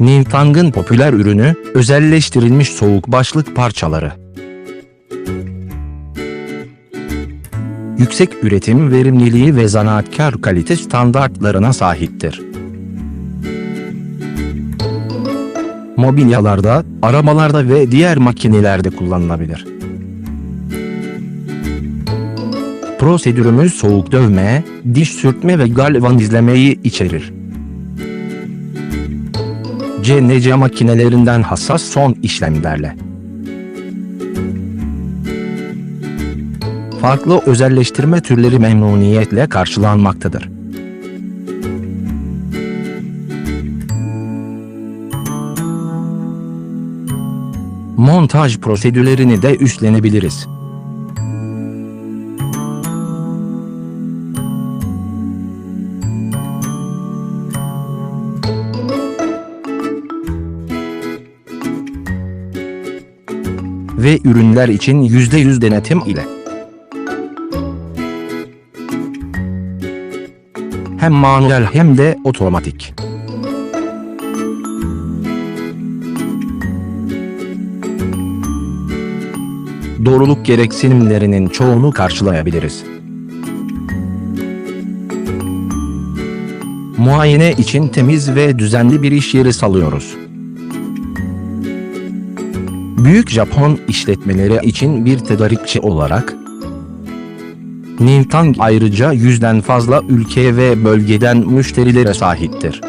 Nintang'ın popüler ürünü, özelleştirilmiş soğuk başlık parçaları. Yüksek üretim verimliliği ve zanaatkar kalite standartlarına sahiptir. Mobilyalarda, arabalarda ve diğer makinelerde kullanılabilir. Prosedürümüz soğuk dövme, diş sürtme ve galvanizlemeyi içerir. CNC makinelerinden hassas son işlemlerle. Farklı özelleştirme türleri memnuniyetle karşılanmaktadır. Montaj prosedürlerini de üstlenebiliriz. Ve ürünler için %100 denetim ile. Hem manuel hem de otomatik. Doğruluk gereksinimlerinin çoğunu karşılayabiliriz. Muayene için temiz ve düzenli bir iş yeri salıyoruz. Büyük Japon işletmeleri için bir tedarikçi olarak Nintang ayrıca yüzden fazla ülke ve bölgeden müşterilere sahiptir.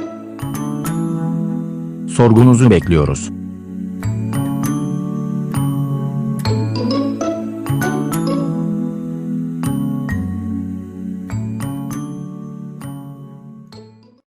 Sorgunuzu bekliyoruz.